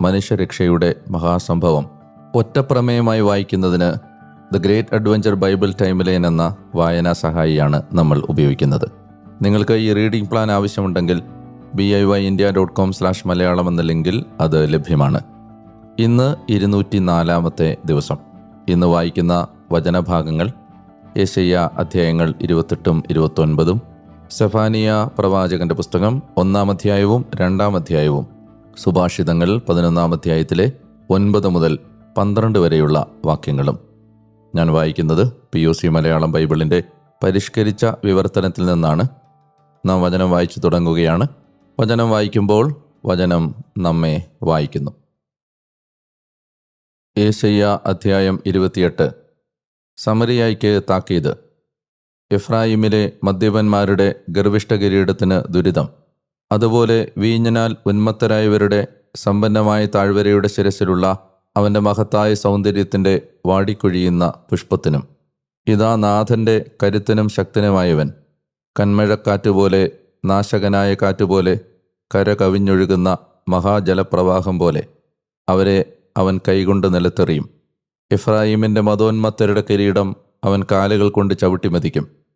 മനുഷ്യരക്ഷയുടെ മഹാസംഭവം. ഒറ്റപ്രമേയമായി വായിക്കുന്നതിന് the great adventure bible timeline എന്ന വായനാ സഹായിയാണ് നമ്മൾ ഉപയോഗിക്കുന്നത്. നിങ്ങൾക്ക് ഈ റീഡിംഗ് പ്ലാൻ ആവശ്യമുണ്ടെങ്കിൽ B I Y India dot com slash Malayalam എന്ന ലിങ്കിൽ അത് ലഭ്യമാണ്. ഇന്ന് ഇരുന്നൂറ്റി നാലാമത്തെ ദിവസം. ഇന്ന് വായിക്കുന്ന വചനഭാഗങ്ങൾ യേശയ്യ അധ്യായങ്ങൾ ഇരുപത്തെട്ടും ഇരുപത്തൊൻപതും സെഫാനിയ പ്രവാചകന്റെ പുസ്തകം ഒന്നാം അധ്യായവും രണ്ടാം അധ്യായവും സുഭാഷിതങ്ങൾ പതിനൊന്നാം അധ്യായത്തിലെ ഒൻപത് മുതൽ പന്ത്രണ്ട് വരെയുള്ള വാക്യങ്ങളും. ഞാൻ വായിക്കുന്നത് പി ഒ സി മലയാളം ബൈബിളിന്റെ പരിഷ്കരിച്ച വിവർത്തനത്തിൽ നിന്നാണ്. നാം വചനം വായിച്ചു തുടങ്ങുകയാണ്. വചനം വായിക്കുമ്പോൾ വചനം നമ്മെ വായിക്കുന്നു. ഏശയ്യ അധ്യായം ഇരുപത്തിയെട്ട്. സമരിയായിക്ക് താക്കീത്. എഫ്രായിമിലെ മദ്യപന്മാരുടെ ഗർവിഷ്ഠ കിരീടത്തിന് ദുരിതം. അതുപോലെ വീഞ്ഞനാൽ ഉന്മത്തരായവരുടെ സമ്പന്നമായ താഴ്വരയുടെ ശിരസിലുള്ള അവന്റെ മഹത്തായ സൗന്ദര്യത്തിന്റെ വാടിക്കൊഴിയുന്ന പുഷ്പത്തിനും. ഇതാ നാഥന്റെ കരുത്തനും ശക്തനുമായവൻ. കന്മഴക്കാറ്റുപോലെ നാശകനായ കാറ്റുപോലെ കര കവിഞ്ഞൊഴുകുന്ന മഹാജലപ്രവാഹം പോലെ അവരെ അവൻ കൈകൊണ്ട് നിലത്തെറിയും. ഇഫ്രാഹിമിന്റെ മതോന്മത്തരുടെ കിരീടം അവൻ കാലുകൾ കൊണ്ട് ചവിട്ടിമതിക്കും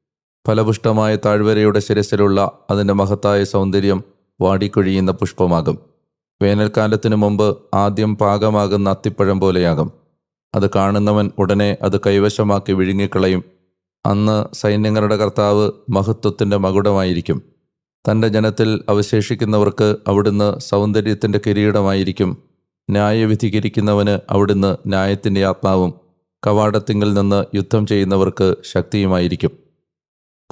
ഫലപുഷ്ടമായ താഴ്വരയുടെ ശിരസിലുള്ള അതിന്റെ മഹത്തായ സൗന്ദര്യം വാടിക്കൊഴിയുന്ന പുഷ്പമാകും. വേനൽക്കാലത്തിനു മുമ്പ് ആദ്യം പാകമാകുന്ന അത്തിപ്പഴം പോലെയാകും. അത് കാണുന്നവൻ ഉടനെ അത് കൈവശമാക്കി വിഴുങ്ങിക്കളയും. അന്ന് സൈന്യങ്ങളുടെ കർത്താവ് മഹത്വത്തിന്റെ മകുടമായിരിക്കും. തന്റെ ജനത്തിൽ അവശേഷിക്കുന്നവർക്ക് അവിടുന്ന് സൗന്ദര്യത്തിന്റെ കിരീടമായിരിക്കും. ന്യായവിധികരിക്കുന്നവന് അവിടുന്ന് ന്യായത്തിന്റെ ആത്മാവും കവാടത്തിങ്കിൽ നിന്ന് യുദ്ധം ചെയ്യുന്നവർക്ക് ശക്തിയുമായിരിക്കും.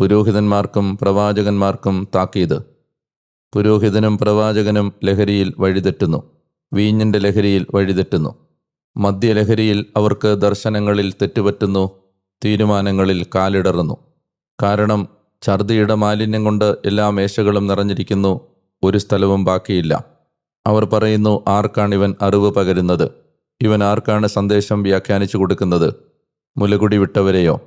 പുരോഹിതന്മാർക്കും പ്രവാചകന്മാർക്കും താക്കീത്. പുരോഹിതനും പ്രവാചകനും ലഹരിയിൽ വഴിതെറ്റുന്നു. വീഞ്ഞിന്റെ ലഹരിയിൽ വഴിതെറ്റുന്നു. മദ്യലഹരിയിൽ അവർക്ക് ദർശനങ്ങളിൽ തെറ്റുപറ്റുന്നു തീരുമാനങ്ങളിൽ കാലിടറുന്നു. കാരണം ഛർദിയുടെ മാലിന്യം കൊണ്ട് എല്ലാ മേശകളും നിറഞ്ഞിരിക്കുന്നു ഒരു സ്ഥലവും ബാക്കിയില്ല. അവർ പറയുന്നു ആർക്കാണിവൻ അറിവ് പകരുന്നത്? ഇവൻ ആർക്കാണ് സന്ദേശം വ്യാഖ്യാനിച്ചു കൊടുക്കുന്നത്? മുലകുടി വിട്ടവരെയോ?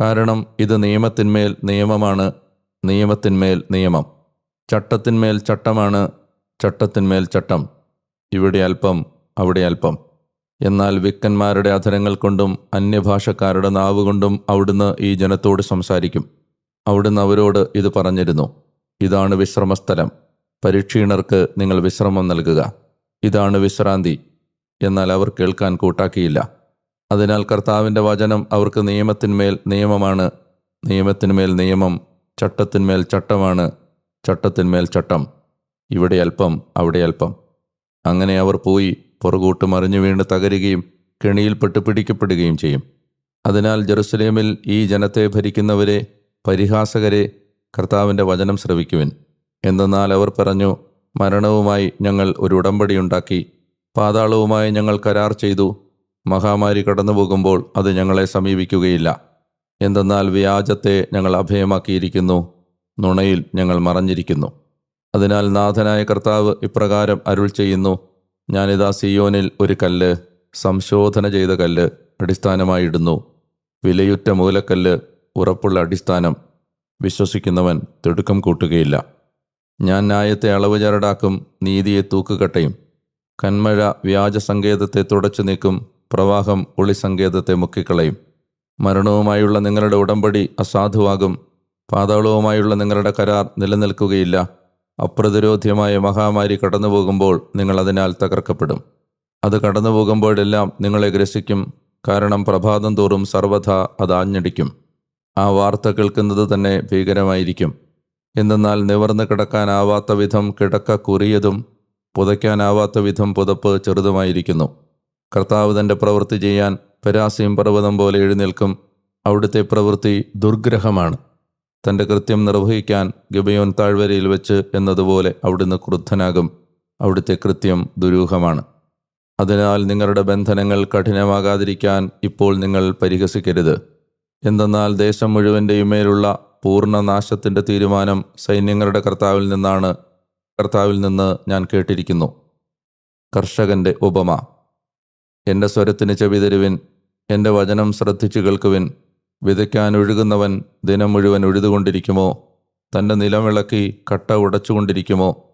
കാരണം ഇത് നിയമത്തിന്മേൽ നിയമമാണ് നിയമത്തിന്മേൽ നിയമം. ചട്ടത്തിന്മേൽ ചട്ടമാണ് ചട്ടത്തിന്മേൽ ചട്ടം. ഇവിടെ അല്പം അവിടെ അല്പം. എന്നാൽ വിക്കന്മാരുടെ അധരങ്ങൾ കൊണ്ടും അന്യഭാഷക്കാരുടെ നാവുകൊണ്ടും അവിടുന്ന് ഈ ജനത്തോട് സംസാരിക്കും. അവിടുന്ന് അവരോട് ഇത് പറഞ്ഞിരുന്നു. ഇതാണ് വിശ്രമസ്ഥലം. പരീക്ഷീണർക്ക് നിങ്ങൾ വിശ്രമം നൽകുക. ഇതാണ് വിശ്രാന്തി. എന്നാൽ അവർ കേൾക്കാൻ കൂട്ടാക്കിയില്ല. അതിനാൽ കർത്താവിന്റെ വചനം അവർക്ക് നിയമത്തിന്മേൽ നിയമമാണ്. നിയമത്തിന്മേൽ നിയമം ചട്ടത്തിന്മേൽ ചട്ടമാണ്. ചട്ടത്തിന്മേൽ ചട്ടം. ഇവിടെ അല്പം അവിടെ അല്പം. അങ്ങനെ അവർ പോയി പുറകോട്ട് മറിഞ്ഞു വീണ് തകരുകയും കെണിയിൽപ്പെട്ട് പിടിക്കപ്പെടുകയും ചെയ്യും. അതിനാൽ ജെറുസലേമിൽ ഈ ജനത്തെ ഭരിക്കുന്നവരെ പരിഹാസകരെ കർത്താവിന്റെ വചനം ശ്രവിക്കുവിൻ. എന്തെന്നാൽ അവർ പറഞ്ഞു മരണവുമായി ഞങ്ങൾ ഒരു ഉടമ്പടിയുണ്ടാക്കി പാതാളവുമായി ഞങ്ങൾ കരാർ ചെയ്തു മഹാമാരി കടന്നു പോകുമ്പോൾ അത് ഞങ്ങളെ സമീപിക്കുകയില്ല. എന്തെന്നാൽ വ്യാജത്തെ ഞങ്ങൾ അഭയമാക്കിയിരിക്കുന്നു. നുണയിൽ ഞങ്ങൾ മറഞ്ഞിരിക്കുന്നു. അതിനാൽ നാഥനായ കർത്താവ് ഇപ്രകാരം അരുൾ ചെയ്യുന്നു. ഞാനിതാ സിയോനിൽ ഒരു കല്ല് സംശോധന ചെയ്ത കല്ല് അടിസ്ഥാനമായിടുന്നു വിലയുറ്റ മൂലക്കല്ല് ഉറപ്പുള്ള അടിസ്ഥാനം. വിശ്വസിക്കുന്നവൻ തിടുക്കം കൂട്ടുകയില്ല. ഞാൻ ന്യായത്തെ അളവ് ചരടാക്കും നീതിയെ തൂക്കുകട്ടയും. കന്മഴ വ്യാജസങ്കേതത്തെ തുടച്ചു നീക്കും. പ്രവാഹം ഒളിസങ്കേതത്തെ മുക്കിക്കളയും. മരണവുമായുള്ള നിങ്ങളുടെ ഉടമ്പടി അസാധുവാകും. പാതാളവുമായുള്ള നിങ്ങളുടെ കരാർ നിലനിൽക്കുകയില്ല. അപ്രതിരോധ്യമായ മഹാമാരി കടന്നുപോകുമ്പോൾ നിങ്ങൾ അതിനാൽ തകർക്കപ്പെടും. അത് കടന്നുപോകുമ്പോഴെല്ലാം നിങ്ങളെ ഗ്രസിക്കും. കാരണം പ്രഭാതം തോറും സർവഥ അത് ആഞ്ഞടിക്കും. ആ വാർത്ത കേൾക്കുന്നത് തന്നെ ഭീകരമായിരിക്കും. എന്തെന്നാൽ നിവർന്നു കിടക്കാനാവാത്ത വിധം കിടക്ക കുറിയതും പുതയ്ക്കാനാവാത്ത വിധം പുതപ്പ് ചെറുതുമായിരിക്കുന്നു. കർത്താവ് തന്റെ പ്രവൃത്തി ചെയ്യാൻ പരാസീം പർവതം പോലെ എഴുന്നേൽക്കും. അവിടുത്തെ പ്രവൃത്തി ദുർഗ്രഹമാണ്. തന്റെ കൃത്യം നിർവഹിക്കാൻ ഗബയോൻ താഴ്വരയിൽ വെച്ച് എന്നതുപോലെ അവിടുന്ന് ക്രുദ്ധനാകും. അവിടുത്തെ കൃത്യം ദുരൂഹമാണ്. അതിനാൽ നിങ്ങളുടെ ബന്ധനങ്ങൾ കഠിനമാകാതിരിക്കാൻ ഇപ്പോൾ നിങ്ങൾ പരിഹസിക്കരുത്. എന്തെന്നാൽ ദേശം മുഴുവന്റെയും മേലുള്ള പൂർണ നാശത്തിന്റെ തീരുമാനം സൈന്യങ്ങളുടെ കർത്താവിൽ നിന്നാണ്. കർത്താവിൽ നിന്ന് ഞാൻ കേട്ടിരിക്കുന്നു. കർഷകന്റെ ഉപമ. എന്റെ സ്വരത്തിന് ചെവി തരുവിൻ എന്റെ വചനം ശ്രദ്ധിച്ചു കേൾക്കുവിൻ. വിതയ്ക്കാൻ ഒഴുകുന്നവൻ ദിനം മുഴുവൻ ഉഴുതുകൊണ്ടിരിക്കുമോ? തന്റെ നിലമിളക്കി കട്ട ഉടച്ചുകൊണ്ടിരിക്കുമോ?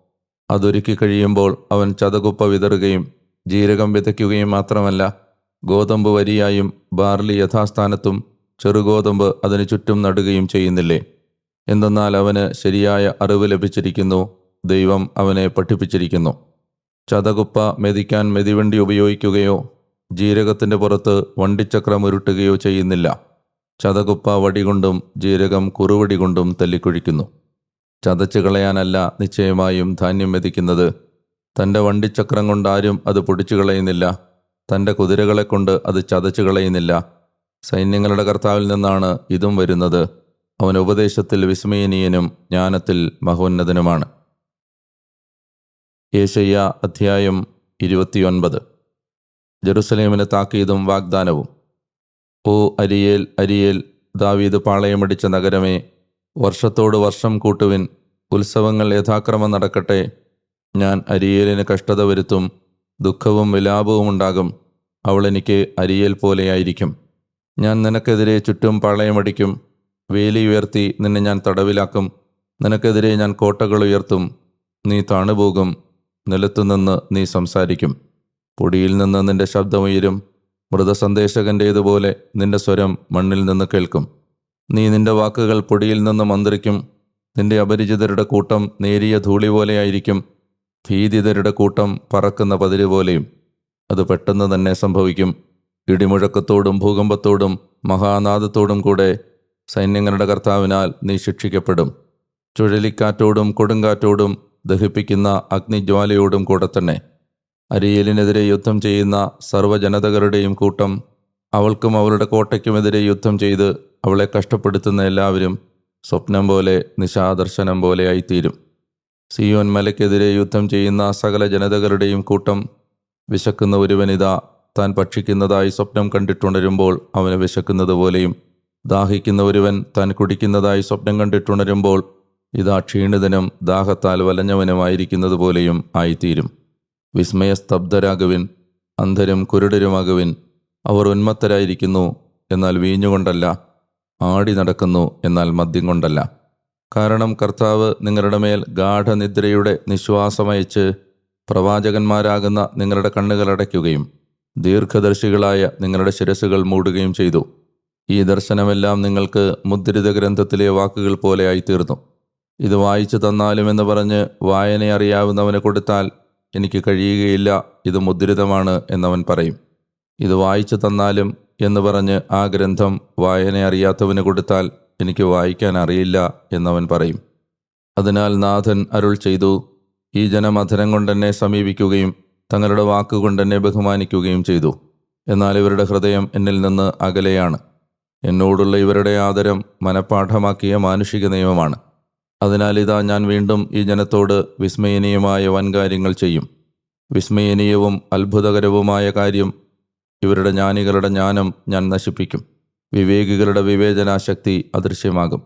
അതൊരുക്കി കഴിയുമ്പോൾ അവൻ ചതകുപ്പ വിതറുകയും ജീരകം വിതയ്ക്കുകയും മാത്രമല്ല ഗോതമ്പ് വരിയായും ബാർലി യഥാസ്ഥാനത്തും ചെറുഗോതമ്പ് അതിനു ചുറ്റും നടുകയും ചെയ്യുന്നില്ലേ? എന്തെന്നാൽ അവന് ശരിയായ അറിവ് ലഭിച്ചിരിക്കുന്നു ദൈവം അവനെ പഠിപ്പിച്ചിരിക്കുന്നു. ചതകുപ്പ മെതിക്കാൻ മെതിവണ്ടി ഉപയോഗിക്കുകയോ ജീരകത്തിന്റെ പുറത്ത് വണ്ടിച്ചക്രം ഉരുട്ടുകയോ ചെയ്യുന്നില്ല. ചതകുപ്പ വടികൊണ്ടും ജീരകം കുറുവടി കൊണ്ടും തല്ലിക്കുഴിക്കുന്നു. ചതച്ചു കളയാനല്ല നിശ്ചയമായും ധാന്യം മെതിക്കുന്നത്. തന്റെ വണ്ടിച്ചക്രം കൊണ്ടാരും അത് പൊടിച്ചു കളയുന്നില്ല. തന്റെ കുതിരകളെ കൊണ്ട് അത് ചതച്ചു കളയുന്നില്ല. സൈന്യങ്ങളുടെ കർത്താവിൽ നിന്നാണ് ഇതും വരുന്നത്. അവൻ ഉപദേശത്തിൽ വിസ്മയനീയനും ജ്ഞാനത്തിൽ മഹോന്നതനുമാണ്. യേശയ്യ അധ്യായം ഇരുപത്തിയൊൻപത്. ജെറുസലേമിന് താക്കീതും വാഗ്ദാനവും. ഓ അരിയേൽ അരിയേൽ ദാവീദ് പാളയമടിച്ച നഗരമേ വർഷത്തോട് വർഷം കൂട്ടുവിൻ ഉത്സവങ്ങൾ യഥാക്രമം നടക്കട്ടെ. ഞാൻ അരിയേലിന് കഷ്ടത വരുത്തും ദുഃഖവും വിലാപവും ഉണ്ടാകും. അവൾ എനിക്ക് അരിയേൽ പോലെയായിരിക്കും ഞാൻ നിനക്കെതിരെ ചുറ്റും പാളയമടിക്കും വേലി ഉയർത്തി നിന്നെ ഞാൻ തടവിലാക്കും. നിനക്കെതിരെ ഞാൻ കോട്ടകൾ ഉയർത്തും നീ താണുപോകും നിലത്തുനിന്ന് നീ സംസാരിക്കും. പൊടിയിൽ നിന്ന് നിന്റെ ശബ്ദമുയരും മൃതസന്ദേശകന്റേതുപോലെ നിന്റെ സ്വരം മണ്ണിൽ നിന്ന് കേൾക്കും. നീ നിന്റെ വാക്കുകൾ പൊടിയിൽ നിന്ന് മന്ത്രിക്കും. നിന്റെ അപരിചിതരുടെ കൂട്ടം നേരിയ ധൂളി പോലെയായിരിക്കും ഭീതിതരുടെ കൂട്ടം പറക്കുന്ന പതിര് പോലെയും. അത് പെട്ടെന്ന് തന്നെ സംഭവിക്കും. ഇടിമുഴക്കത്തോടും ഭൂകമ്പത്തോടും മഹാനാദത്തോടും കൂടെ സൈന്യങ്ങളുടെ കർത്താവിനാൽ നീ ശിക്ഷിക്കപ്പെടും. ചുഴലിക്കാറ്റോടും കൊടുങ്കാറ്റോടും ദഹിപ്പിക്കുന്ന അഗ്നിജ്വാലയോടും കൂടെ തന്നെ. അരിയലിനെതിരെ യുദ്ധം ചെയ്യുന്ന സർവജനതകളുടെയും കൂട്ടം അവൾക്കും അവളുടെ കോട്ടയ്ക്കുമെതിരെ യുദ്ധം ചെയ്ത് അവളെ കഷ്ടപ്പെടുത്തുന്ന എല്ലാവരും സ്വപ്നം പോലെ നിശാദർശനം പോലെയായിത്തീരും സിയോൻ മലയ്ക്കെതിരെ യുദ്ധം ചെയ്യുന്ന സകല ജനതകളുടെയും കൂട്ടം വിശക്കുന്ന ഒരുവനിതാ താൻ ഭക്ഷിക്കുന്നതായി സ്വപ്നം കണ്ടിട്ടുണരുമ്പോൾ അവന് വിശക്കുന്നത് പോലെയും ദാഹിക്കുന്ന ഒരുവൻ താൻ കുടിക്കുന്നതായി സ്വപ്നം കണ്ടിട്ടുണരുമ്പോൾ ഇതാ ക്ഷീണിതനും ദാഹത്താൽ വലഞ്ഞവനുമായിരിക്കുന്നത് പോലെയും ആയിത്തീരും. വിസ്മയസ്തബ്ധരാകുവിൻ അന്ധരും കുരുടരുമാകുവിൻ. അവർ ഉന്മത്തരായിരിക്കുന്നു എന്നാൽ വീഞ്ഞുകൊണ്ടല്ല ആടി നടക്കുന്നു എന്നാൽ മദ്യം കൊണ്ടല്ല കാരണം കർത്താവ് നിങ്ങളുടെ മേൽ ഗാഠനിദ്രയുടെ നിശ്വാസമയച്ച് പ്രവാചകന്മാരാകുന്ന നിങ്ങളുടെ കണ്ണുകൾ അടയ്ക്കുകയും ദീർഘദർശികളായ നിങ്ങളുടെ ശിരസുകൾ മൂടുകയും ചെയ്തു. ഈ ദർശനമെല്ലാം നിങ്ങൾക്ക് മുദ്രിത ഗ്രന്ഥത്തിലെ വാക്കുകൾ പോലെയായി തീർന്നു ഇത് വായിച്ചു തന്നാലും എന്ന് പറഞ്ഞ് വായന അറിയാവുന്നവന് കൊടുത്താൽ എനിക്ക് കഴിയുകയില്ല ഇത് മുദ്രിതമാണ് എന്നവൻ പറയും. ഇത് വായിച്ചു തന്നാലും എന്ന് പറഞ്ഞ് ആ ഗ്രന്ഥം വായന അറിയാത്തവന് കൊടുത്താൽ എനിക്ക് വായിക്കാൻ അറിയില്ല എന്നവൻ പറയും. അതിനാൽ നാഥൻ അരുൾ ചെയ്തു ഈ ജനം അധരം കൊണ്ടെന്നെ സമീപിക്കുകയും തങ്ങളുടെ വാക്കുകൊണ്ടെന്നെ ബഹുമാനിക്കുകയും ചെയ്തു. എന്നാൽ ഇവരുടെ ഹൃദയം എന്നിൽ നിന്ന് അകലെയാണ്. എന്നോടുള്ള ഇവരുടെ ആദരം മനഃപ്പാഠമാക്കിയ മാനുഷിക നിയമമാണ്. അതിനാൽ ഇതാ ഞാൻ വീണ്ടും ഈ ജനത്തോട് വിസ്മയനീയമായ വൻകാര്യങ്ങൾ ചെയ്യും. വിസ്മയനീയവും അത്ഭുതകരവുമായ കാര്യം ഇവരുടെ ജ്ഞാനികളുടെ ജ്ഞാനം ഞാൻ നശിപ്പിക്കും. വിവേകികളുടെ വിവേചനാശക്തി അദൃശ്യമാകും.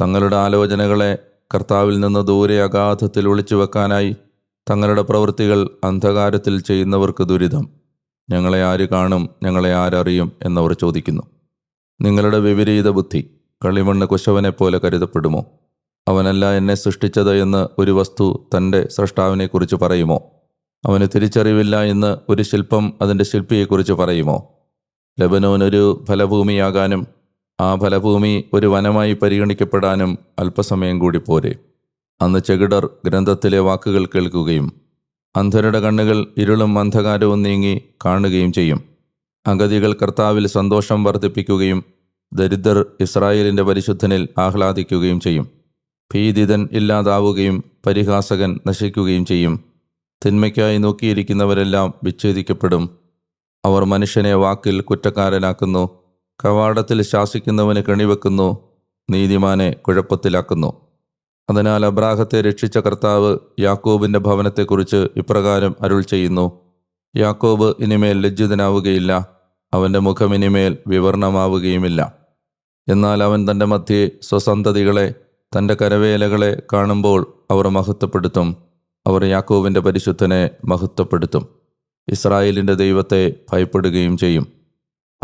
തങ്ങളുടെ ആലോചനകളെ കർത്താവിൽ നിന്ന് ദൂരെ അഗാധത്തിൽ ഒളിച്ചു വെക്കാനായി തങ്ങളുടെ പ്രവൃത്തികൾ അന്ധകാരത്തിൽ ചെയ്യുന്നവർക്ക് ദുരിതം. ഞങ്ങളെ ആര് കാണും ഞങ്ങളെ ആരറിയും എന്നവർ ചോദിക്കുന്നു. നിങ്ങളുടെ വിപരീത ബുദ്ധി കളിമണ്ണ് കുശവനെപ്പോലെ കരുതപ്പെടുമോ? അവനല്ല എന്നെ സൃഷ്ടിച്ചത് എന്ന് ഒരു വസ്തു തന്റെ സൃഷ്ടാവിനെക്കുറിച്ച് പറയുമോ? അവന് തിരിച്ചറിവില്ല എന്ന് ഒരു ശില്പം അതിന്റെ ശില്പിയെക്കുറിച്ച് പറയുമോ? ലബനോൻ ഒരു ഫലഭൂമിയാകാനും ആ ഫലഭൂമി ഒരു വനമായി പരിഗണിക്കപ്പെടാനും അല്പസമയം കൂടി പോരെ. അന്ന് ചെകിടർ ഗ്രന്ഥത്തിലെ വാക്കുകൾ കേൾക്കുകയും അന്ധരുടെ കണ്ണുകൾ ഇരുളും അന്ധകാരവും നീങ്ങി കാണുകയും ചെയ്യും. അഗതികൾ കർത്താവിൽ സന്തോഷം വർദ്ധിപ്പിക്കുകയും ദരിദ്രർ ഇസ്രായേലിന്റെ പരിശുദ്ധനിൽ ആഹ്ലാദിക്കുകയും ചെയ്യും. ഭീതിതൻ ഇല്ലാതാവുകയും പരിഹാസകൻ നശിക്കുകയും ചെയ്യും. തിന്മയ്ക്കായി നോക്കിയിരിക്കുന്നവരെല്ലാം വിച്ഛേദിക്കപ്പെടും. അവർ മനുഷ്യനെ വാക്കിൽ കുറ്റക്കാരനാക്കുന്നു. കവാടത്തിൽ ശാസിക്കുന്നവന് കെണിവെക്കുന്നു. നീതിമാനെ കുഴപ്പത്തിലാക്കുന്നു. അതിനാൽ അബ്രാഹത്തെ രക്ഷിച്ച കർത്താവ് യാക്കോബിന്റെ ഭവനത്തെക്കുറിച്ച് ഇപ്രകാരം അരുൾ ചെയ്യുന്നു. യാക്കോബ് ഇനിമേൽ ലജ്ജിതനാവുകയില്ല. അവന്റെ മുഖം ഇനിമേൽ വിവർണമാവുകയുമില്ല. എന്നാൽ അവൻ തന്റെ മധ്യേ സ്വസന്തതികളെ തന്റെ കരവേലകളെ കാണുമ്പോൾ അവർ മഹത്വപ്പെടുത്തും. അവർ യാക്കോവിന്റെ പരിശുദ്ധനെ മഹത്വപ്പെടുത്തും. ഇസ്രായേലിന്റെ ദൈവത്തെ ഭയപ്പെടുകയും ചെയ്യും.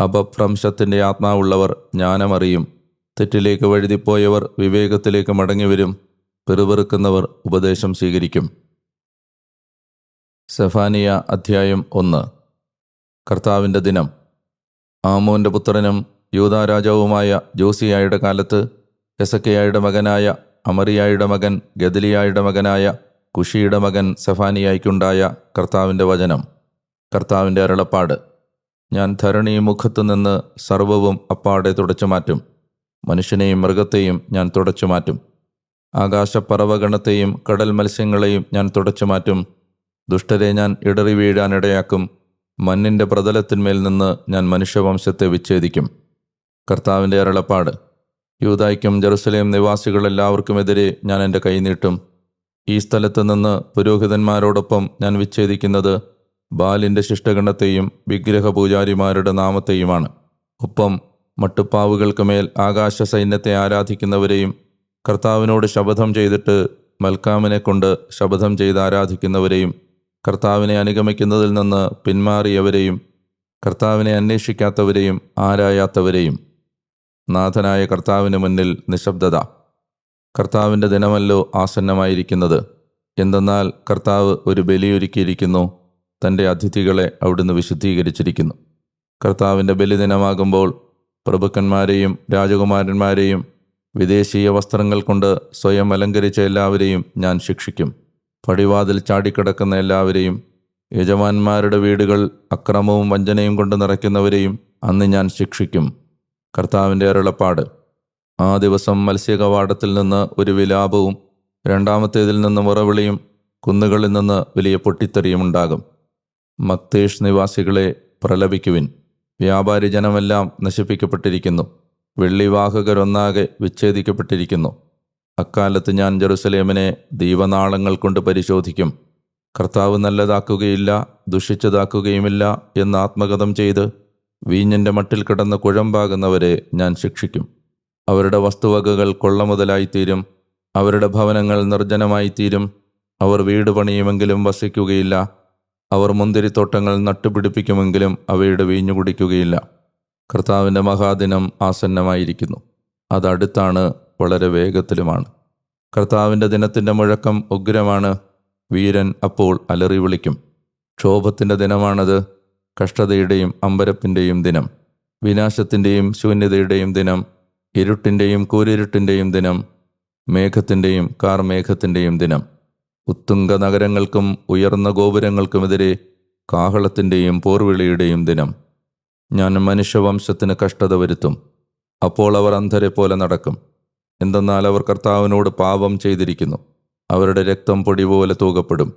അപഭ്രംശത്തിന്റെ ആത്മാവുള്ളവർ ജ്ഞാനമറിയും. തെറ്റിലേക്ക് വഴുതിപ്പോയവർ വിവേകത്തിലേക്ക് മടങ്ങിവരും. പെറുപെറുക്കുന്നവർ ഉപദേശം സ്വീകരിക്കും. സെഫാനിയ അധ്യായം ഒന്ന്. കർത്താവിന്റെ ദിനം. ആമോന്റെ പുത്രനും യൂതാരാജാവുമായ ജോസിയായുടെ കാലത്ത് എസക്കയായുടെ മകനായ അമറിയായുടെ മകൻ ഗദലിയായുടെ മകനായ കുഷിയുടെ മകൻ സെഫാനിയായ്ക്കുണ്ടായ കർത്താവിന്റെ വചനം കർത്താവിന്റെ അരുളപ്പാട്. ഞാൻ ധരണി മുഖത്തു നിന്ന് സർവവും അപ്പാടെ തുടച്ചു മാറ്റും. മനുഷ്യനെയും മൃഗത്തെയും ഞാൻ തുടച്ചു മാറ്റും. ആകാശപ്പറവഗണത്തെയും കടൽ മത്സ്യങ്ങളെയും ഞാൻ തുടച്ചു മാറ്റും. ദുഷ്ടരെ ഞാൻ ഇടറി വീഴാനിടയാക്കും മണ്ണിന്റെ പ്രതലത്തിന്മേൽ നിന്ന് ഞാൻ മനുഷ്യവംശത്തെ വിച്ഛേദിക്കും. കർത്താവിന്റെ അരുളപ്പാട്. യൂതായ്ക്കും ജെറുസലേം നിവാസികളെല്ലാവർക്കുമെതിരെ ഞാൻ എന്റെ കൈനീട്ടും ഈ സ്ഥലത്ത് നിന്ന് പുരോഹിതന്മാരോടൊപ്പം ഞാൻ വിച്ഛേദിക്കുന്നത് ബാലിന്റെ ശിഷ്ടഗണത്തെയും വിഗ്രഹപൂജാരിമാരുടെ നാമത്തെയുമാണ്. ഒപ്പം മട്ടുപ്പാവുകൾക്ക് മേൽ ആകാശ സൈന്യത്തെ ആരാധിക്കുന്നവരെയും കർത്താവിനോട് ശപഥം ചെയ്തിട്ട് മൽക്കാമിനെ കൊണ്ട് ശപഥം ചെയ്ത് ആരാധിക്കുന്നവരെയും കർത്താവിനെ അനുഗമിക്കുന്നതിൽ നിന്ന് പിന്മാറിയവരെയും കർത്താവിനെ അന്വേഷിക്കാത്തവരെയും ആരായാത്തവരെയും. നാഥനായ കർത്താവിന് മുന്നിൽ നിശബ്ദത. കർത്താവിന്റെ ദിനമല്ലോ ആസന്നമായിരിക്കുന്നത്. എന്തെന്നാൽ കർത്താവ് ഒരു ബലിയൊരുക്കിയിരിക്കുന്നു. തന്റെ അതിഥികളെ അവിടുന്ന് വിശുദ്ധീകരിച്ചിരിക്കുന്നു. കർത്താവിന്റെ ബലിദിനമാകുമ്പോൾ പ്രഭുക്കന്മാരെയും രാജകുമാരന്മാരെയും വിദേശീയ വസ്ത്രങ്ങൾ കൊണ്ട് സ്വയം അലങ്കരിച്ച എല്ലാവരെയും ഞാൻ ശിക്ഷിക്കും. പടിവാതിൽ ചാടിക്കിടക്കുന്ന എല്ലാവരെയും യജമാന്മാരുടെ വീടുകൾ അക്രമവും വഞ്ചനയും കൊണ്ട് നിറയ്ക്കുന്നവരെയും അന്ന് ഞാൻ ശിക്ഷിക്കും. കർത്താവിന്റെ അരുളപ്പാട്. ആ ദിവസം മത്സ്യകവാടത്തിൽ നിന്ന് ഒരു വിലാപവും രണ്ടാമത്തേതിൽ നിന്ന് മുറവിളിയും കുന്നുകളിൽ നിന്ന് വലിയ പൊട്ടിത്തെറിയും ഉണ്ടാകും. മക്തേഷ് നിവാസികളെ പ്രലപിക്കുവിൻ. വ്യാപാരി ജനമെല്ലാം നശിപ്പിക്കപ്പെട്ടിരിക്കുന്നു. വെള്ളിവാഹകരൊന്നാകെ വിച്ഛേദിക്കപ്പെട്ടിരിക്കുന്നു. അക്കാലത്ത് ഞാൻ ജെറുസലേമിനെ ദീപനാളങ്ങൾ കൊണ്ട് പരിശോധിക്കും. കർത്താവ് നല്ലതാക്കുകയില്ല ദുഷിച്ചതാക്കുകയുമില്ല എന്ന് ആത്മഗതം ചെയ്ത് വീഞ്ഞിന്റെ മട്ടിൽ കിടന്ന് കുഴമ്പാകുന്നവരെ ഞാൻ ശിക്ഷിക്കും. അവരുടെ വസ്തുവകകൾ കൊള്ള മുതലായിത്തീരും അവരുടെ ഭവനങ്ങൾ നിർജനമായിത്തീരും. അവർ വീട് പണിയുമെങ്കിലും വസിക്കുകയില്ല. അവർ മുന്തിരിത്തോട്ടങ്ങൾ നട്ടുപിടിപ്പിക്കുമെങ്കിലും അവയുടെ വീഞ്ഞു കുടിക്കുകയില്ല. കർത്താവിന്റെ മഹാദിനം ആസന്നമായിരിക്കുന്നു. അതടുത്താണ് വളരെ വേഗത്തിലുമാണ്. കർത്താവിന്റെ ദിനത്തിന്റെ മുഴക്കം ഉഗ്രമാണ്. വീരൻ അപ്പോൾ അലറി വിളിക്കും. ക്ഷോഭത്തിന്റെ ദിനമാണത്. കഷ്ടതയുടെയും അമ്പരപ്പിന്റെയും ദിനം വിനാശത്തിന്റെയും ശൂന്യതയുടെയും ദിനം ഇരുട്ടിന്റെയും കൂരിരുട്ടിന്റെയും ദിനം മേഘത്തിന്റെയും കാർമേഘത്തിന്റെയും ദിനം. ഉത്തുംഗ നഗരങ്ങൾക്കും ഉയർന്ന ഗോപുരങ്ങൾക്കുമെതിരെ കാഹളത്തിന്റെയും പോർവിളിയുടെയും ദിനം. ഞാൻ മനുഷ്യവംശത്തിന് കഷ്ടത വരുത്തും. അപ്പോൾ അവർ അന്ധരെ പോലെ നടക്കും. എന്തെന്നാൽ അവർ കർത്താവിനോട് പാപം ചെയ്തിരിക്കുന്നു. അവരുടെ രക്തം പൊടി പോലെ തൂകപ്പെടും.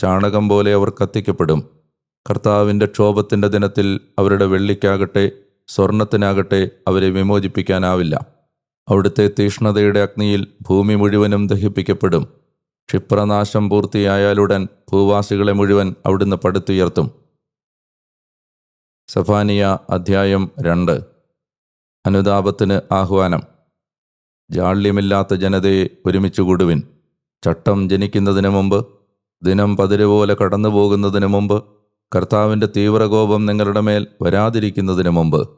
ചാണകം പോലെ അവർ കത്തിക്കപ്പെടും. കർത്താവിന്റെ ക്ഷോഭത്തിന്റെ ദിനത്തിൽ അവരുടെ വെള്ളിക്കാകട്ടെ സ്വർണത്തിനാകട്ടെ അവരെ വിമോചിപ്പിക്കാനാവില്ല. അവിടുത്തെ തീഷ്ണതയുടെ അഗ്നിയിൽ ഭൂമി മുഴുവനും ദഹിപ്പിക്കപ്പെടും. ക്ഷിപ്രനാശം പൂർത്തിയായാലുടൻ ഭൂവാസികളെ മുഴുവൻ അവിടുന്ന് പടുത്തുയർത്തും. സഫാനിയ അധ്യായം രണ്ട്. അനുതാപത്തിന് ആഹ്വാനം. ജാള്യമില്ലാത്ത ജനതയെ ഒരുമിച്ച് കൂടുവിൻ. ചട്ടം ജനിക്കുന്നതിന് മുമ്പ് ദിനം പതിരുപോലെ കടന്നു പോകുന്നതിന് മുമ്പ് കർത്താവിന്റെ തീവ്രകോപം നിങ്ങളുടെ മേൽ വരാതിരിക്കുന്നതിന് മുമ്പ്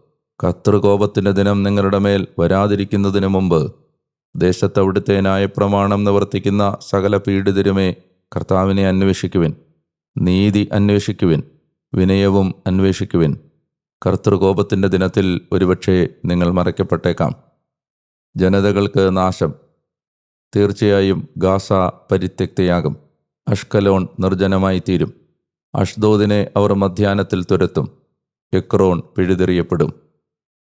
കർത്തൃകോപത്തിന്റെ ദിനം നിങ്ങളുടെ മേൽ വരാതിരിക്കുന്നതിന് മുമ്പ് ദേശത്ത് അവിടുത്തെ ന്യായപ്രമാണം നിവർത്തിക്കുന്ന സകല പീഡിതരുമേ കർത്താവിനെ അന്വേഷിക്കുവിൻ നീതി അന്വേഷിക്കുവിൻ വിനയവും അന്വേഷിക്കുവിൻ. കർത്തൃകോപത്തിന്റെ ദിനത്തിൽ ഒരുപക്ഷെ നിങ്ങൾ മറയ്ക്കപ്പെട്ടേക്കാം. ജനതകൾക്ക് നാശം. തീർച്ചയായും ഗാസ പരിത്യക്തയാകും. അഷ്കലോൺ നിർജനമായി തീരും അഷ്ദോദിനെ അവർ മധ്യാനത്തിൽ തുരത്തും. എക്രോൺ പിഴുതെറിയപ്പെടും.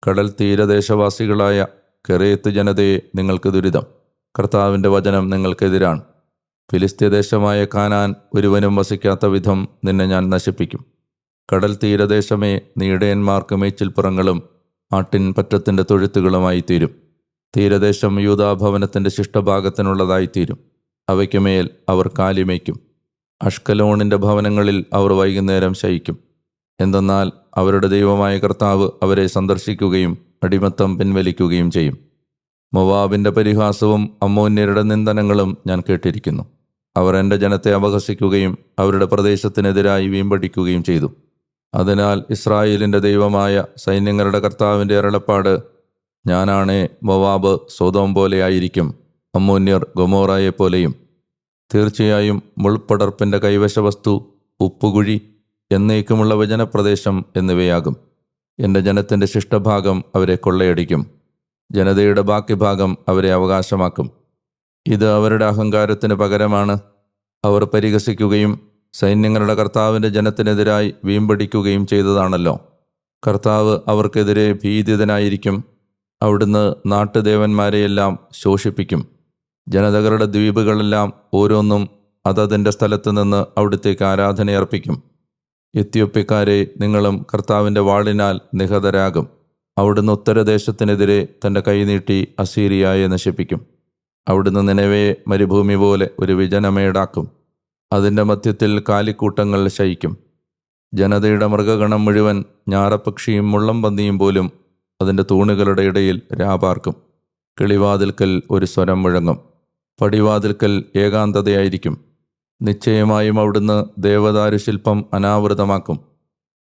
കടൽ തീരദേശവാസികളായ കെറേത്ത് ജനതയെ നിങ്ങൾക്ക് ദുരിതം. കർത്താവിന്റെ വചനം നിങ്ങൾക്കെതിരാണ്. ഫിലിസ്ത്യദേശമായ കാനാൻ ഒരുവനും വസിക്കാത്ത വിധം നിന്നെ ഞാൻ നശിപ്പിക്കും. കടൽ തീരദേശമേ നീടയന്മാർക്ക് മേച്ചിൽപ്പുറങ്ങളും ആട്ടിൻ പറ്റത്തിന്റെ തൊഴുത്തുകളുമായി തീരും തീരദേശം യൂതാഭവനത്തിന്റെ ശിഷ്ടഭാഗത്തിനുള്ളതായിത്തീരും. അവയ്ക്കുമേൽ അവർ കാലിമേക്കും അഷ്കലോണിന്റെ ഭവനങ്ങളിൽ അവർ വൈകുന്നേരം ശയിക്കും. എന്തെന്നാൽ അവരുടെ ദൈവമായ കർത്താവ് അവരെ സന്ദർശിക്കുകയും അടിമത്തം പിൻവലിക്കുകയും ചെയ്യും. മൊവാബിന്റെ പരിഹാസവും അമ്മോന്യരുടെ നിന്ദനങ്ങളും ഞാൻ കേട്ടിരിക്കുന്നു. അവർ എന്റെ ജനത്തെ അപഹസിക്കുകയും അവരുടെ പ്രദേശത്തിനെതിരായി വീമ്പടിക്കുകയും ചെയ്തു. അതിനാൽ ഇസ്രായേലിന്റെ ദൈവമായ സൈന്യങ്ങളുടെ കർത്താവിന്റെ അരളപ്പാട് ഞാനാണേ മൊവാബ് സ്വതം പോലെയായിരിക്കും അമ്മോന്യർ ഗൊമോറയെ പോലെയും തീർച്ചയായും മുൾപ്പടർപ്പിന്റെ കൈവശവസ്തു ഉപ്പുകുഴി എന്നേക്കുമുള്ള വചനപ്രദേശം എന്നിവയാകും. എന്റെ ജനത്തിന്റെ ശിഷ്ടഭാഗം അവരെ കൊള്ളയടിക്കും. ജനതയുടെ ബാക്കി ഭാഗം അവരെ അവകാശമാക്കും. ഇത് അവരുടെ അഹങ്കാരത്തിന് പകരമാണ്. അവർ പരിഹസിക്കുകയും സൈന്യങ്ങളുടെ കർത്താവിന്റെ ജനത്തിനെതിരായി വീമ്പടിക്കുകയും ചെയ്തതാണല്ലോ. കർത്താവ് അവർക്കെതിരെ ഭീതിതനായിരിക്കും. അവിടുന്ന് നാട്ടുദേവന്മാരെയെല്ലാം ശോഷിപ്പിക്കും. ജനതകളുടെ ദ്വീപുകളെല്ലാം ഓരോന്നും അതതിന്റെ സ്ഥലത്ത് നിന്ന് അവിടുത്തേക്ക് ആരാധനയർപ്പിക്കും. എത്യോപ്യക്കാരെ നിങ്ങളും കർത്താവിന്റെ വാളിനാൽ നിഹതരാകും. അവിടുന്ന് ഉത്തരദേശത്തിനെതിരെ തന്റെ കൈനീട്ടി അസീരിയായെ നശിപ്പിക്കും. അവിടുന്ന് നിലവയെ മരുഭൂമി പോലെ ഒരു വിജനമേടാക്കും. അതിന്റെ മധ്യത്തിൽ കാലിക്കൂട്ടങ്ങൾ ശയിക്കും. ജനതയുടെ മൃഗഗണം മുഴുവൻ ഞാറപ്പക്ഷിയും മുള്ളംപന്നിയും പോലും അതിന്റെ തൂണുകളുടെ ഇടയിൽ രാപാർക്കും. കിളിവാതിൽക്കൽ ഒരു സ്വരം മുഴങ്ങും. പടിവാതിൽക്കൽ ഏകാന്തതയായിരിക്കും. നിശ്ചയമായും അവിടുന്ന് ദേവദാരു ശില്പം അനാവൃതമാക്കും.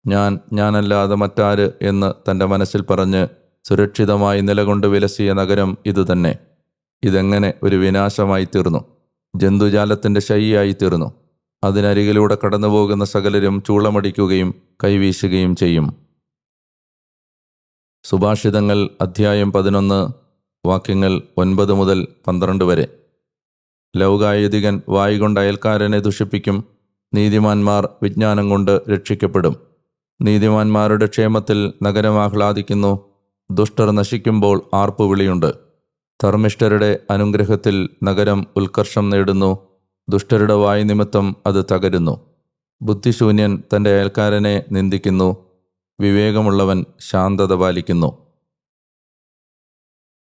ഞാൻ ഞാനല്ലാതെ മറ്റാര് എന്ന് തന്റെ മനസ്സിൽ പറഞ്ഞ് സുരക്ഷിതമായി നിലകൊണ്ട് വിലസിയ നഗരം ഇതുതന്നെ. ഇതെങ്ങനെ ഒരു വിനാശമായി തീർന്നു ജന്തുജാലത്തിന്റെ ശൈയായി തീർന്നു അതിനരികിലൂടെ കടന്നുപോകുന്ന സകലരും ചൂളമടിക്കുകയും കൈവീശുകയും ചെയ്യും. സുഭാഷിതങ്ങൾ അധ്യായം പതിനൊന്ന് വാക്യങ്ങൾ ഒൻപത് മുതൽ പന്ത്രണ്ട് വരെ. ലൗകായുധികൻ വായികൊണ്ട് അയൽക്കാരനെ ദുഷിപ്പിക്കും. നീതിമാന്മാർ വിജ്ഞാനം കൊണ്ട് രക്ഷിക്കപ്പെടും. നീതിമാന്മാരുടെ ക്ഷേമത്തിൽ നഗരം ആഹ്ലാദിക്കുന്നു ദുഷ്ടർ നശിക്കുമ്പോൾ ആർപ്പുവിളിയുണ്ട് ധർമ്മിഷ്ഠരുടെ അനുഗ്രഹത്തിൽ നഗരം ഉത്കർഷം നേടുന്നു. ദുഷ്ടരുടെ വായു നിമിത്തം അത് തകരുന്നു. ബുദ്ധിശൂന്യൻ തന്റെ അയൽക്കാരനെ നിന്ദിക്കുന്നു. വിവേകമുള്ളവൻ ശാന്തത പാലിക്കുന്നു.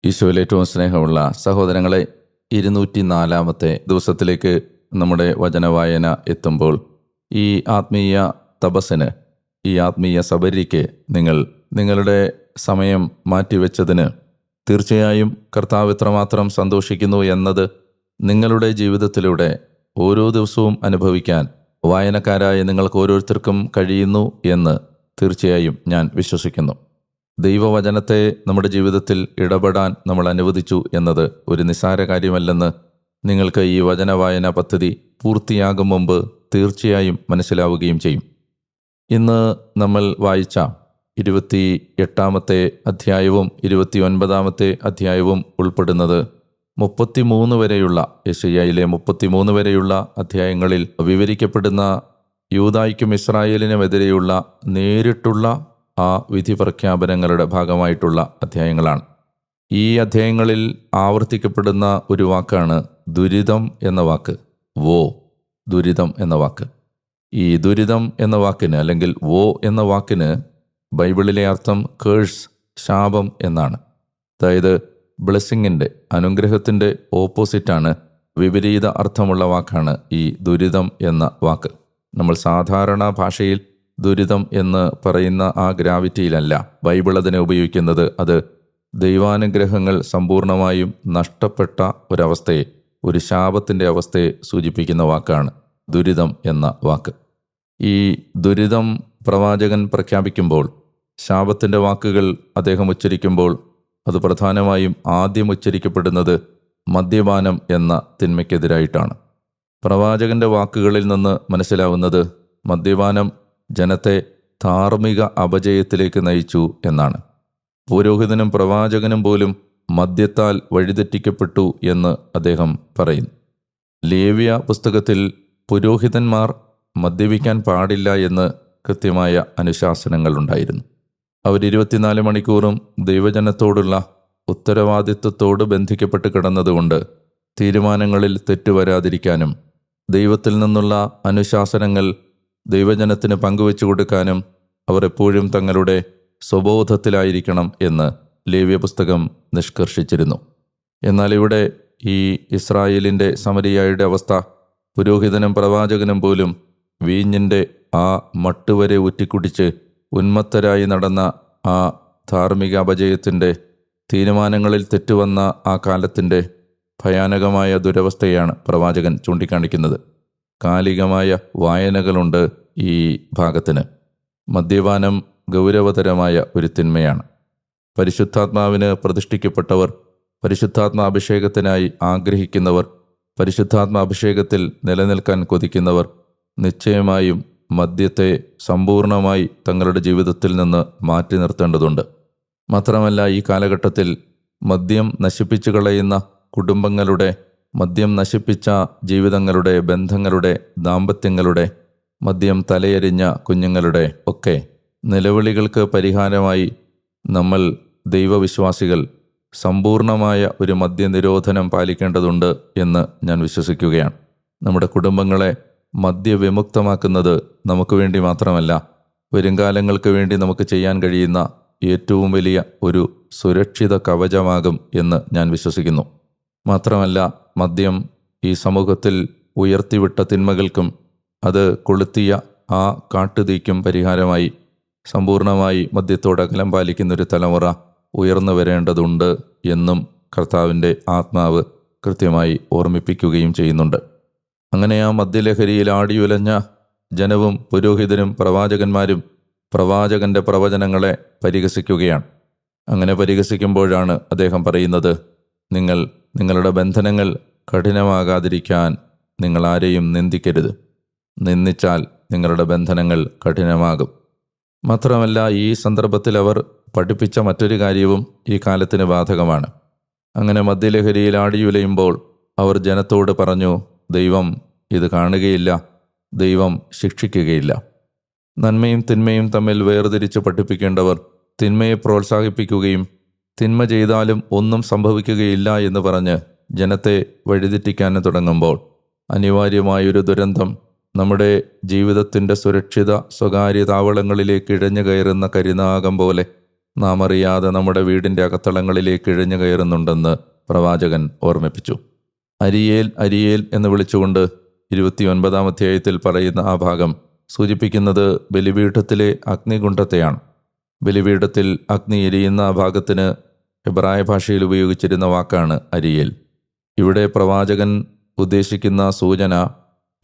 ഈശോയിൽ ഏറ്റവും സ്നേഹമുള്ള സഹോദരങ്ങളെ ഇരുന്നൂറ്റി നാലാമത്തെ ദിവസത്തിലേക്ക് നമ്മുടെ വചനവായന എത്തുമ്പോൾ ഈ ആത്മീയ തപസ്സിന് ഈ ആത്മീയ സബരിക്ക് നിങ്ങൾ നിങ്ങളുടെ സമയം മാറ്റിവെച്ചതിന് തീർച്ചയായും കർത്താവ് എത്രമാത്രം സന്തോഷിക്കുന്നു എന്നത് നിങ്ങളുടെ ജീവിതത്തിലൂടെ ഓരോ ദിവസവും അനുഭവിക്കാൻ വായനക്കാരായ നിങ്ങൾക്ക് ഓരോരുത്തർക്കും കഴിയുന്നു എന്ന് തീർച്ചയായും ഞാൻ വിശ്വസിക്കുന്നു. ദൈവവചനത്തെ നമ്മുടെ ജീവിതത്തിൽ ഇടപെടാൻ നമ്മൾ അനുവദിച്ചു എന്നത് ഒരു നിസ്സാര കാര്യമല്ലെന്ന് നിങ്ങൾക്ക് ഈ വചന വായന പദ്ധതി പൂർത്തിയാകും മുമ്പ് തീർച്ചയായും മനസ്സിലാവുകയും ചെയ്യും. ഇന്ന് നമ്മൾ വായിച്ച ഇരുപത്തി എട്ടാമത്തെ അധ്യായവും ഇരുപത്തി ഒൻപതാമത്തെ അധ്യായവും ഉൾപ്പെടുന്നത് മുപ്പത്തിമൂന്ന് വരെയുള്ള യശയ്യയിലെ മുപ്പത്തിമൂന്ന് വരെയുള്ള അധ്യായങ്ങളിൽ വിവരിക്കപ്പെടുന്ന യൂതായ്ക്കും ഇസ്രായേലിനുമെതിരെയുള്ള നേരിട്ടുള്ള ആ വിധി പ്രഖ്യാപനങ്ങളുടെ ഭാഗമായിട്ടുള്ള അധ്യായങ്ങളാണ്. ഈ അധ്യായങ്ങളിൽ ആവർത്തിക്കപ്പെടുന്ന ഒരു വാക്കാണ് ദുരിതം എന്ന വാക്ക്. വോ ദുരിതം എന്ന വാക്ക്. ഈ ദുരിതം എന്ന വാക്കിന് അല്ലെങ്കിൽ വോ എന്ന വാക്കിന് ബൈബിളിലെ അർത്ഥം കേഴ്സ് ശാപം എന്നാണ്. അതായത് ബ്ലെസ്സിങ്ങിന്റെ അനുഗ്രഹത്തിന്റെ ഓപ്പോസിറ്റാണ് വിപരീത അർത്ഥമുള്ള വാക്കാണ് ഈ ദുരിതം എന്ന വാക്ക്. നമ്മൾ സാധാരണ ഭാഷയിൽ ദുരിതം എന്ന് പറയുന്ന ആ ഗ്രാവിറ്റിയിലല്ല. ബൈബിൾ അതിനെ ഉപയോഗിക്കുന്നത് അത് ദൈവാനുഗ്രഹങ്ങൾ സമ്പൂർണമായും നഷ്ടപ്പെട്ട ഒരവസ്ഥയെ ഒരു ശാപത്തിന്റെ അവസ്ഥയെ സൂചിപ്പിക്കുന്ന വാക്കാണ് ദുരിതം എന്ന വാക്ക്. ഈ ദുരിതം പ്രവാചകൻ പ്രഖ്യാപിക്കുമ്പോൾ ശാപത്തിന്റെ വാക്കുകൾ അദ്ദേഹം ഉച്ചരിക്കുമ്പോൾ അത് പ്രധാനമായും ആദ്യം ഉച്ചരിക്കപ്പെടുന്നത് മദ്യപാനം എന്ന തിന്മയ്ക്കെതിരായിട്ടാണ്. പ്രവാചകന്റെ വാക്കുകളിൽ നിന്ന് മനസ്സിലാവുന്നത് മദ്യപാനം ജനത്തെ ധാർമ്മിക അപജയത്തിലേക്ക് നയിച്ചു എന്നാണ്. പുരോഹിതനും പ്രവാചകനും പോലും മദ്യത്താൽ വഴിതെറ്റിക്കപ്പെട്ടു എന്ന് അദ്ദേഹം പറയുന്നു. ലേവ്യ പുസ്തകത്തിൽ പുരോഹിതന്മാർ മദ്യപിക്കാൻ പാടില്ല എന്ന് കൃത്യമായ അനുശാസനങ്ങളുണ്ടായിരുന്നു അവർ ഇരുപത്തിനാല് മണിക്കൂറും ദൈവജനത്തോടുള്ള ഉത്തരവാദിത്വത്തോട് ബന്ധിക്കപ്പെട്ട് കിടന്നതുകൊണ്ട് തീരുമാനങ്ങളിൽ തെറ്റുവരാതിരിക്കാനും ദൈവത്തിൽ നിന്നുള്ള അനുശാസനങ്ങൾ ദൈവജനത്തിന് പങ്കുവെച്ചു കൊടുക്കാനും അവർ എപ്പോഴും തങ്ങളുടെ സ്വബോധത്തിലായിരിക്കണം എന്ന് ലേവ്യ പുസ്തകം നിഷ്കർഷിച്ചിരുന്നു. എന്നാൽ ഇവിടെ ഈ ഇസ്രായേലിന്റെ സമരിയായുടെ അവസ്ഥ പുരോഹിതനും പ്രവാചകനും പോലും വീഞ്ഞിന്റെ ആ മട്ടുവരെ ഉറ്റിക്കുടിച്ച് ഉന്മത്തരായി നടന്ന ആ ധാർമ്മിക അപജയത്തിന്റെ തീരുമാനങ്ങളിൽ തെറ്റുവന്ന ആ കാലത്തിന്റെ ഭയാനകമായ ദുരവസ്ഥയാണ് പ്രവാചകൻ ചൂണ്ടിക്കാണിക്കുന്നത്. കാലികമായ വായനകളുണ്ട് ഈ ഭാഗത്തിന്. മദ്യപാനം ഗൗരവതരമായ ഒരു തിന്മയാണ്. പരിശുദ്ധാത്മാവിന് പ്രതിഷ്ഠിക്കപ്പെട്ടവർ പരിശുദ്ധാത്മാ അഭിഷേകത്തിനായി ആഗ്രഹിക്കുന്നവർ പരിശുദ്ധാത്മാ അഭിഷേകത്തിൽ നിലനിൽക്കാൻ കൊതിക്കുന്നവർ നിശ്ചയമായും മദ്യത്തെ സമ്പൂർണമായി തങ്ങളുടെ ജീവിതത്തിൽ നിന്ന് മാറ്റി നിർത്തേണ്ടതുണ്ട്. മാത്രമല്ല ഈ കാലഘട്ടത്തിൽ മദ്യം നശിപ്പിച്ചു കളയുന്ന കുടുംബങ്ങളുടെ മദ്യം നശിപ്പിച്ച ജീവിതങ്ങളുടെ ബന്ധങ്ങളുടെ ദാമ്പത്യങ്ങളുടെ മദ്യം തലയെരിഞ്ഞ കുഞ്ഞുങ്ങളുടെ ഒക്കെ നിലവിളികൾക്ക് പരിഹാരമായി നമ്മൾ ദൈവവിശ്വാസികൾ സമ്പൂർണമായ ഒരു മദ്യനിരോധനം പാലിക്കേണ്ടതുണ്ട് എന്ന് ഞാൻ വിശ്വസിക്കുകയാണ്. നമ്മുടെ കുടുംബങ്ങളെ മദ്യവിമുക്തമാക്കുന്നത് നമുക്ക് വേണ്ടി മാത്രമല്ല വരുംകാലങ്ങൾക്ക് വേണ്ടി നമുക്ക് ചെയ്യാൻ കഴിയുന്ന ഏറ്റവും വലിയ ഒരു സുരക്ഷിത കവചമാകും എന്ന് ഞാൻ വിശ്വസിക്കുന്നു. മാത്രമല്ല മദ്യം ഈ സമൂഹത്തിൽ ഉയർത്തിവിട്ട തിന്മകൾക്കും അത് കൊളുത്തിയ ആ കാട്ടുതീക്കും പരിഹാരമായി സമ്പൂർണമായി മദ്യത്തോട് അകലം പാലിക്കുന്നൊരു തലമുറ ഉയർന്നു വരേണ്ടതുണ്ട് എന്നും കർത്താവിന്റെ ആത്മാവ് കൃത്യമായി ഓർമ്മിപ്പിക്കുകയും ചെയ്യുന്നുണ്ട്. അങ്ങനെ ആ മദ്യലഹരിയിൽ ആടിയുലഞ്ഞ ജനവും പുരോഹിതരും പ്രവാചകന്മാരും പ്രവാചകന്റെ പ്രവചനങ്ങളെ പരിഹസിക്കുകയാണ്. അങ്ങനെ പരിഹസിക്കുമ്പോഴാണ് അദ്ദേഹം പറയുന്നത് നിങ്ങൾ നിങ്ങളുടെ ബന്ധനങ്ങൾ കഠിനമാകാതിരിക്കാൻ നിങ്ങൾ ആരെയും നിന്ദിക്കരുത്. നിന്ദിച്ചാൽ നിങ്ങളുടെ ബന്ധനങ്ങൾ കഠിനമാകും. മാത്രമല്ല ഈ സന്ദർഭത്തിൽ അവർ പഠിപ്പിച്ച മറ്റൊരു കാര്യവും ഈ കാലത്തിന് ബാധകമാണ്. അങ്ങനെ മദ്യലഹരിയിൽ ആടിയുലയുമ്പോൾ അവർ ജനത്തോട് പറഞ്ഞു ദൈവം ഇത് കാണുകയില്ല ദൈവം ശിക്ഷിക്കുകയില്ല. നന്മയും തിന്മയും തമ്മിൽ വേർതിരിച്ച് പഠിപ്പിക്കേണ്ടവർ തിന്മയെ പ്രോത്സാഹിപ്പിക്കുകയും തിന്മ ചെയ്താലും ഒന്നും സംഭവിക്കുകയില്ല എന്ന് പറഞ്ഞ് ജനത്തെ വഴിതെറ്റിക്കാൻ തുടങ്ങുമ്പോൾ അനിവാര്യമായൊരു ദുരന്തം നമ്മുടെ ജീവിതത്തിന്റെ സുരക്ഷിത സ്വകാര്യ താവളങ്ങളിലേക്ക് ഇഴഞ്ഞു കയറുന്ന കരിനാഗം പോലെ നാം അറിയാതെ നമ്മുടെ വീടിന്റെ അകത്തളങ്ങളിലേക്ക് ഇഴഞ്ഞു കയറുന്നുണ്ടെന്ന് പ്രവാചകൻ ഓർമ്മിപ്പിച്ചു. അരിയേൽ അരിയേൽ എന്ന് വിളിച്ചുകൊണ്ട് ഇരുപത്തിയൊൻപതാം അധ്യായത്തിൽ പറയുന്ന ആ ഭാഗം സൂചിപ്പിക്കുന്നത് ബലിപീഠത്തിലെ അഗ്നികുണ്ഠത്തെയാണ്. ബലിപീഠത്തിൽ അഗ്നി എരിയുന്ന ആ ഭാഗത്തിന് ഹെബ്രായ ഭാഷയിൽ ഉപയോഗിച്ചിരുന്ന വാക്കാണ് അരിയേൽ. ഇവിടെ പ്രവാചകൻ ഉദ്ദേശിക്കുന്ന സൂചന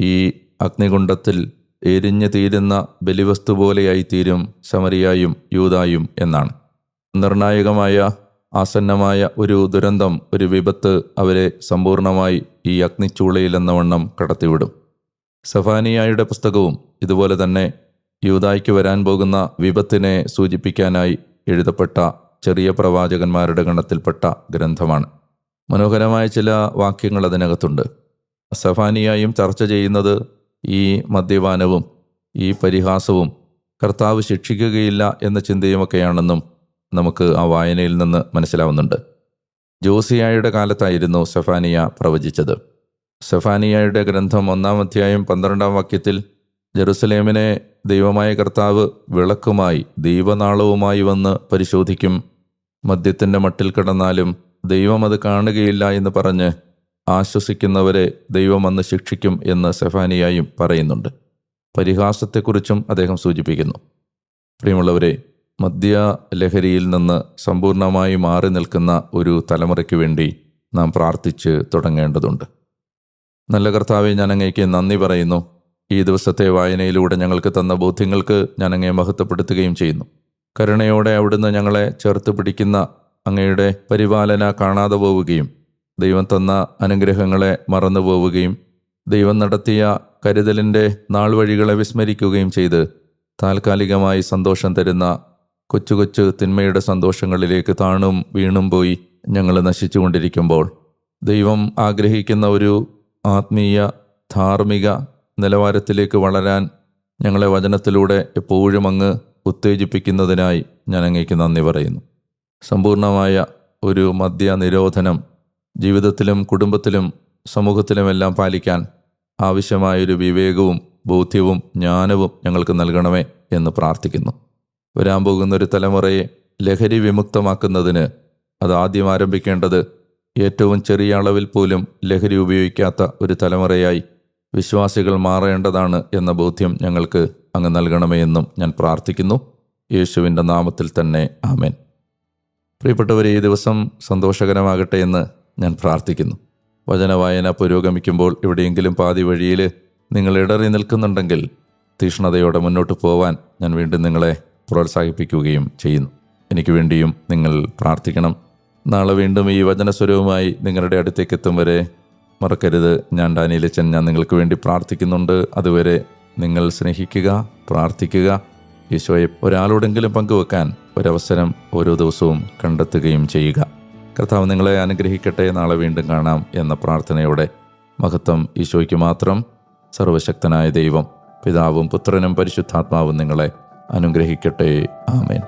ഈ അഗ്നികുണ്ഡത്തിൽ എരിഞ്ഞു തീരുന്ന ബലിവസ്തു പോലെയായി തീരും ശമരിയായും യൂതായും എന്നാണ്. നിർണായകമായ ആസന്നമായ ഒരു ദുരന്തം ഒരു വിപത്ത് അവരെ സമ്പൂർണമായി ഈ അഗ്നിച്ചൂളയിലെന്നവണ്ണം കടത്തിവിടും. സഫാനിയായുടെ പുസ്തകവും ഇതുപോലെ തന്നെ യൂതായ്ക്ക് വരാൻ പോകുന്ന വിപത്തിനെ സൂചിപ്പിക്കാനായി എഴുതപ്പെട്ട ചെറിയ പ്രവാചകന്മാരുടെ ഗണത്തിൽപ്പെട്ട ഗ്രന്ഥമാണ്. മനോഹരമായ ചില വാക്യങ്ങൾ അതിനകത്തുണ്ട്. സഫാനിയായും ചർച്ച ചെയ്യുന്നത് ഈ മദ്യപാനവും ഈ പരിഹാസവും കർത്താവ് ശിക്ഷിക്കുകയില്ല എന്ന ചിന്തയുമൊക്കെയാണെന്നും നമുക്ക് ആ വായനയിൽ നിന്ന് മനസ്സിലാവുന്നുണ്ട്. ജോസിയായുടെ കാലത്തായിരുന്നു സഫാനിയ പ്രവചിച്ചത്. സഫാനിയായുടെ ഗ്രന്ഥം ഒന്നാം അധ്യായം പന്ത്രണ്ടാം വാക്യത്തിൽ ജെറുസലേമിനെ ദൈവമായ കർത്താവ് വിളക്കുമായി ദൈവനാളവുമായി വന്ന് പരിശോധിക്കും മദ്യത്തിന്റെ മട്ടിൽ കിടന്നാലും ദൈവം അത് കാണുകയില്ല എന്ന് പറഞ്ഞ് ആശ്വസിക്കുന്നവരെ ദൈവം അന്ന് ശിക്ഷിക്കും എന്ന് സെഫാനിയായും പറയുന്നുണ്ട്. പരിഹാസത്തെക്കുറിച്ചും അദ്ദേഹം സൂചിപ്പിക്കുന്നു. പ്രിയമുള്ളവരെ മദ്യ ലഹരിയിൽ നിന്ന് സമ്പൂർണമായി മാറി നിൽക്കുന്ന ഒരു തലമുറയ്ക്ക് വേണ്ടി നാം പ്രാർത്ഥിച്ച് തുടങ്ങേണ്ടതുണ്ട്. നല്ല കർത്താവെ ഞാൻ അങ്ങേക്ക് നന്ദി പറയുന്നു. ഈ ദിവസത്തെ വായനയിലൂടെ ഞങ്ങൾക്ക് തന്ന ബോധ്യങ്ങൾക്ക് ഞാൻ അങ്ങേ മഹത്വപ്പെടുത്തുകയും ചെയ്യുന്നു. കരുണയോടെ അവിടുന്ന് ഞങ്ങളെ ചേർത്ത് പിടിക്കുന്ന അങ്ങയുടെ പരിപാലന കാണാതെ പോവുകയും ദൈവം തന്ന അനുഗ്രഹങ്ങളെ മറന്നു പോവുകയും ദൈവം നടത്തിയ കരുതലിന്റെ നാൾ വഴികളെ വിസ്മരിക്കുകയും ചെയ്ത് താൽക്കാലികമായി സന്തോഷം തരുന്ന കൊച്ചു കൊച്ചു തിന്മയുടെ സന്തോഷങ്ങളിലേക്ക് താണും വീണും പോയി ഞങ്ങൾ നശിച്ചുകൊണ്ടിരിക്കുമ്പോൾ ദൈവം ആഗ്രഹിക്കുന്ന ഒരു ആത്മീയ ധാർമ്മിക നിലവാരത്തിലേക്ക് വളരാൻ ഞങ്ങളെ വചനത്തിലൂടെ എപ്പോഴും അങ്ങ് ഉത്തേജിപ്പിക്കുന്നതിനായി ഞാൻ അങ്ങേക്ക് നന്ദി പറയുന്നു. സമ്പൂർണമായ ഒരു മദ്യ നിരോധനം ജീവിതത്തിലും കുടുംബത്തിലും സമൂഹത്തിലുമെല്ലാം പാലിക്കാൻ ആവശ്യമായൊരു വിവേകവും ബോധ്യവും ജ്ഞാനവും ഞങ്ങൾക്ക് നൽകണമേ എന്ന് പ്രാർത്ഥിക്കുന്നു. വരാൻ പോകുന്ന ഒരു തലമുറയെ ലഹരി വിമുക്തമാക്കുന്നതിന് അത് ആദ്യം ആരംഭിക്കേണ്ടത് ഏറ്റവും ചെറിയ അളവിൽ പോലും ലഹരി ഉപയോഗിക്കാത്ത ഒരു തലമുറയായി വിശ്വാസികൾ മാറേണ്ടതാണ് എന്ന ബോധ്യം ഞങ്ങൾക്ക് അങ്ങ് നൽകണമേ എന്നും ഞാൻ പ്രാർത്ഥിക്കുന്നു. യേശുവിന്റെ നാമത്തിൽ തന്നെ ആമേൻ. പ്രിയപ്പെട്ടവരെ ഈ ദിവസം സന്തോഷകരമാകട്ടെ എന്ന് ഞാൻ പ്രാർത്ഥിക്കുന്നു. വചനവായന പുരോഗമിക്കുമ്പോൾ എവിടെയെങ്കിലും പാതി വഴിയിൽ നിങ്ങൾ ഇടറി നിൽക്കുന്നുണ്ടെങ്കിൽ തീഷ്ണതയോടെ മുന്നോട്ട് പോവാൻ ഞാൻ വീണ്ടും നിങ്ങളെ പ്രോത്സാഹിപ്പിക്കുകയും ചെയ്യുന്നു. എനിക്ക് വേണ്ടിയും നിങ്ങൾ പ്രാർത്ഥിക്കണം. നാളെ വീണ്ടും ഈ വചനസ്വരവുമായി നിങ്ങളുടെ അടുത്തേക്ക് എത്തും വരെ മറക്കരുത്. ഞാൻ ഡാനിയിലച്ചൻ ഞാൻ നിങ്ങൾക്ക് വേണ്ടി പ്രാർത്ഥിക്കുന്നുണ്ട്. അതുവരെ നിങ്ങൾ സ്നേഹിക്കുക പ്രാർത്ഥിക്കുക ഈശോയെ ഒരാളോടെങ്കിലും പങ്കുവെക്കാൻ ഒരവസരം ഓരോ ദിവസവും കണ്ടെത്തുകയും ചെയ്യുക. കർത്താവ് നിങ്ങളെ അനുഗ്രഹിക്കട്ടെ നാളെ വീണ്ടും കാണാം എന്ന പ്രാർത്ഥനയോടെ മഹത്വം ഈശോയ്ക്ക് മാത്രം. സർവശക്തനായ ദൈവം പിതാവും പുത്രനും പരിശുദ്ധാത്മാവും നിങ്ങളെ അനുഗ്രഹിക്കട്ടെ. ആമേൻ.